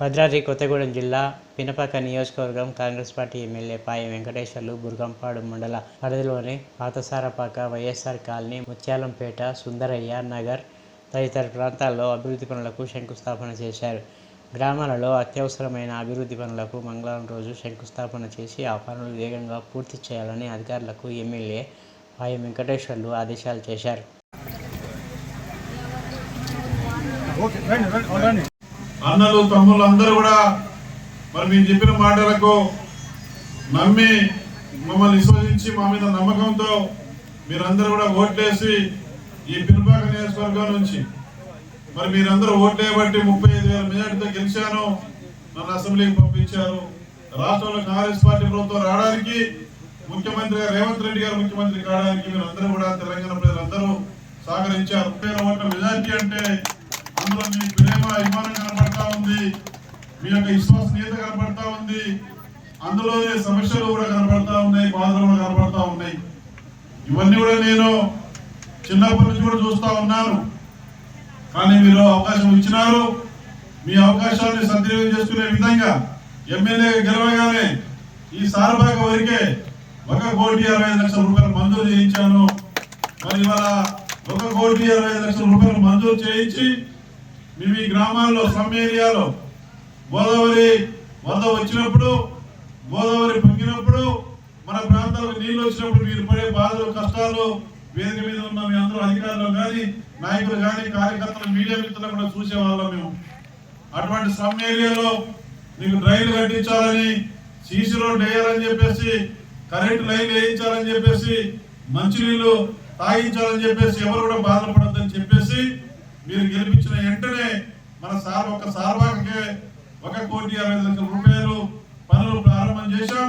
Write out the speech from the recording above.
భద్రాద్రి కొత్తగూడెం జిల్లా పినపాక నియోజకవర్గం Congress party MLA Payam Venkateswarlu Burgampadu మండల పరిధిలోని పాతసారపాక వైఎస్ఆర్ కాలనీ ముత్యాలంపేట సుందరయ్య నగర్ తదితర ప్రాంతాల్లో అభివృద్ధి పనులకు శంకుస్థాపన చేశారు. గ్రామాలలో అత్యవసరమైన అభివృద్ధి పనులకు మంగళవారం రోజు శంకుస్థాపన చేసి ఆ పనులు వేగంగా పూర్తి చేయాలని అధికారులకు ఎమ్మెల్యే పాయం వెంకటేశ్వర్లు ఆదేశాలు చేశారు. అన్నలు తమ్ముళ్ళు అందరూ కూడా మరి మీరు చెప్పిన మాటలకు నమ్మి మమ్మల్ని విశ్వసించి మా మీద నమ్మకంతో మీరందరూ కూడా ఓట్లేసి ఈ పినపాక నియోజకవర్గం నుంచి మరి మీరందరూ ఓట్లేయబట్టి ముప్పై ఐదు వేల మెజార్టీతో గెలిచాను. నన్ను అసెంబ్లీకి పంపించారు. రాష్ట్రంలో కాంగ్రెస్ పార్టీ ప్రభుత్వం రావడానికి ముఖ్యమంత్రి గారు రేవంత్ రెడ్డి గారు ముఖ్యమంత్రి కావడానికి మీరందరూ కూడా తెలంగాణ ప్రజలందరూ సహకరించారు. ముప్పై ఓట్ల మెజార్టీ అంటే అందులో మీ ప్రేమ అభిమానం కనపడతా ఉంది. మీ యొక్క విశ్వసనీయత కనబడతా ఉంది. అందులోనే సమస్యలు కూడా కనబడతా ఉన్నాయి బాధలు కూడా కనబడతా ఉన్నాయి. ఇవన్నీ కూడా నేను చిన్నప్పటి నుంచి కూడా చూస్తూ ఉన్నాను. కానీ మీరు అవకాశం ఇచ్చినారు. మీ అవకాశాన్ని సద్వినియోగం చేసుకునే విధంగా ఎమ్మెల్యే గెలవగానే ఈ సారబాగ వరకే ఒక కోటి అరవై ఐదు లక్షల రూపాయలు మంజూరు చేయించాను. మరి ఇవాళ ఒక కోటి అరవై ఐదు లక్షల రూపాయలు మంజూరు చేయించి మేము ఈ గ్రామాల్లో సమ్ ఏరియాలో గోదావరి వరద వచ్చినప్పుడు గోదావరి పొంగినప్పుడు మన ప్రాంతాలకు నీళ్ళు వచ్చినప్పుడు మీరు పడే బాధలు కష్టాలు వేదిక మీద ఉన్న మీ అందరూ అధికారులు కానీ నాయకులు కానీ కార్యకర్తలు మీడియా మిత్రులు కూడా చూసేవాళ్ళం మేము. అటువంటి సమ్ ఏరియాలో మీకు డ్రైన్లు కట్టించాలని సీసీ రోడ్ వేయాలని చెప్పేసి కరెంట్ లైన్ వేయించాలని చెప్పేసి మంచినీళ్ళు తాగించాలని చెప్పేసి ఎవరు కూడా బాధపడద్దని చెప్పేసి మీరు గెలిపించిన వెంటనే మన సార్ ఒక సార్వాకే ఒక కోటి అరవై లక్షల రూపాయలు పనులు ప్రారంభం చేశాం.